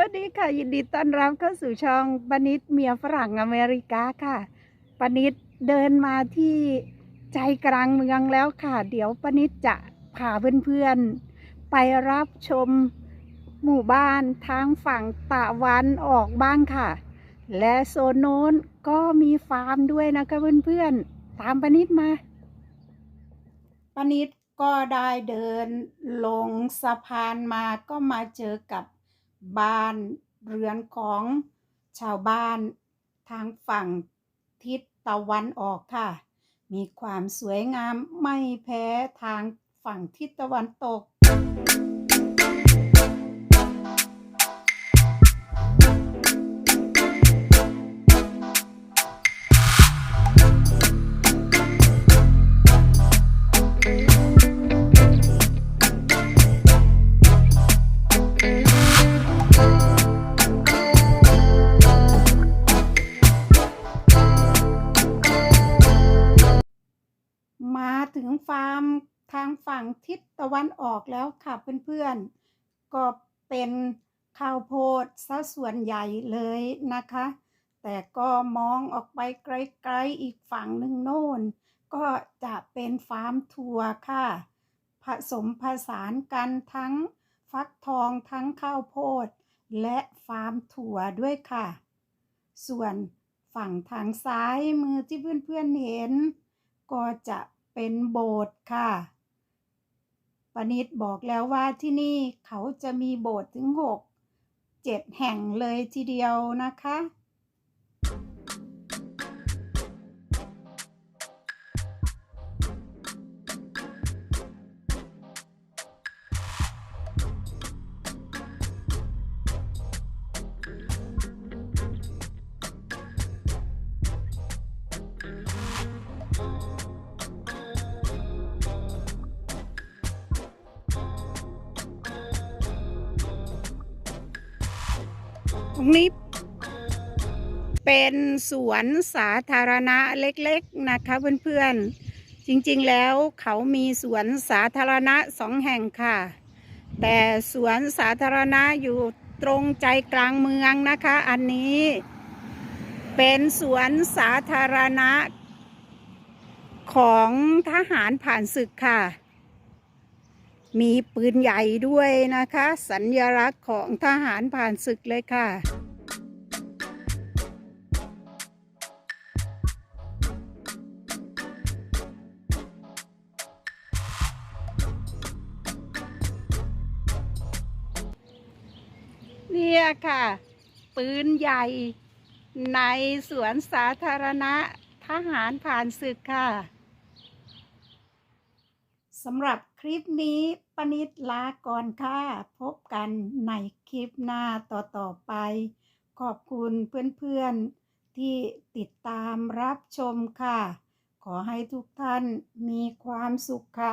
วัสดีค่ะ ยินดีต้อนรับเข้าสู่ช่องปนิดเมียฝรั่งอเมริกาค่ะปนิดเดินมาที่ใจกลางเมืองแล้วค่ะ เดี๋ยวปนิดจะพาเพื่อนๆ ไปรับชมหมู่บ้านทางฝั่งตะวันออกบ้างค่ะ และโซนโน้นก็มีฟาร์มด้วยนะคะเพื่อนๆ ตามปนิดมาปนิดก็ได้เดินลงสะพานมาก็มาเจอกับ บ้านเรือนของชาวบ้านทางฝั่งทิศตะวันออกค่ะ มีความสวยงามไม่แพ้ทางฝั่งทิศตะวันตก ฟาร์มทางฝั่งทิศตะวันออกแล้วค่ะเพื่อนๆ ก็เป็นข้าวโพดซะส่วนใหญ่เลยนะคะ แต่ก็มองออกไปไกลๆอีกฝั่งหนึ่งโน่น ก็จะเป็นฟาร์มถั่วค่ะ ผสมผสานกันทั้งฟักทองทั้งข้าวโพด และฟาร์มถั่วด้วยค่ะ ส่วนฝั่งทางซ้ายมือที่เพื่อนๆเห็น ก็จะ เป็นโบสถ์ค่ะปนิดบอกแล้วว่าที่นี่เขาจะมีโบสถ์ถึงหกเจ็ดแห่งเลยทีเดียวนะคะ ตรงนี้เป็นสวนสาธารณะเล็กๆนะคะเพื่อนๆ จริงๆแล้วเขามีสวนสาธารณะสองแห่งค่ะ แต่สวนสาธารณะอยู่ตรงใจกลางเมืองนะคะ อันนี้เป็นสวนสาธารณะของทหารผ่านศึกค่ะ มีปืนใหญ่ด้วยนะคะ สัญลักษณ์ของทหารผ่านศึกเลยค่ะ เนี่ยค่ะ ปืนใหญ่ในสวนสาธารณะทหารผ่านศึกค่ะ สำหรับคลิปนี้ปนิดลาก่อนค่ะ พบกันในคลิปหน้าต่อ ๆ ไป ขอบคุณเพื่อน ๆ ที่ติดตามรับชมค่ะ ขอให้ทุกท่านมีความสุขค่ะ